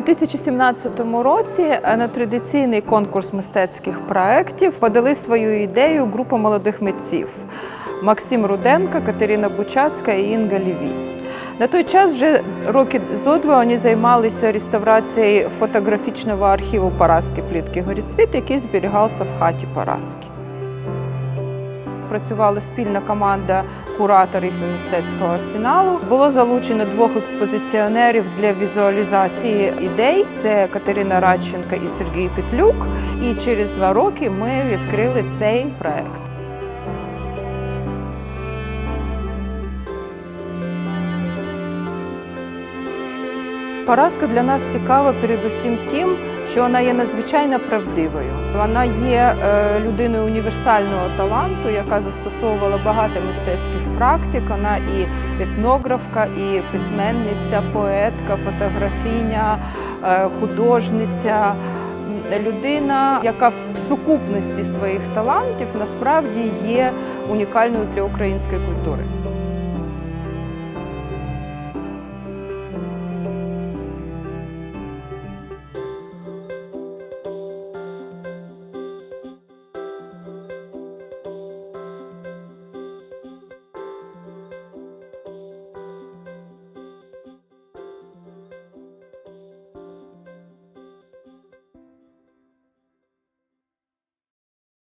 2017 році е, на традиційний конкурс мистецьких проєктів подали свою ідею група молодих митців Максим Руденко, Катерина Бучацька і Інга Лівій. На той час вже роки зо два вони займалися реставрацією фотографічного архіву Параски Плітки Горіцвіт, який зберігався в хаті Параски. Працювала спільна команда кураторів мистецького арсеналу. Було залучено двох експозиціонерів для візуалізації ідей. Це Катерина Радченка і Сергій Петлюк. І через два роки ми відкрили цей проект. Параска для нас цікава передусім тим, що вона є надзвичайно правдивою. Вона є е, людиною універсального таланту, яка застосовувала багато мистецьких практик. Вона і етнографка, і письменниця, поетка, фотографіня, е, художниця. Людина, яка в сукупності своїх талантів насправді є унікальною для української культури.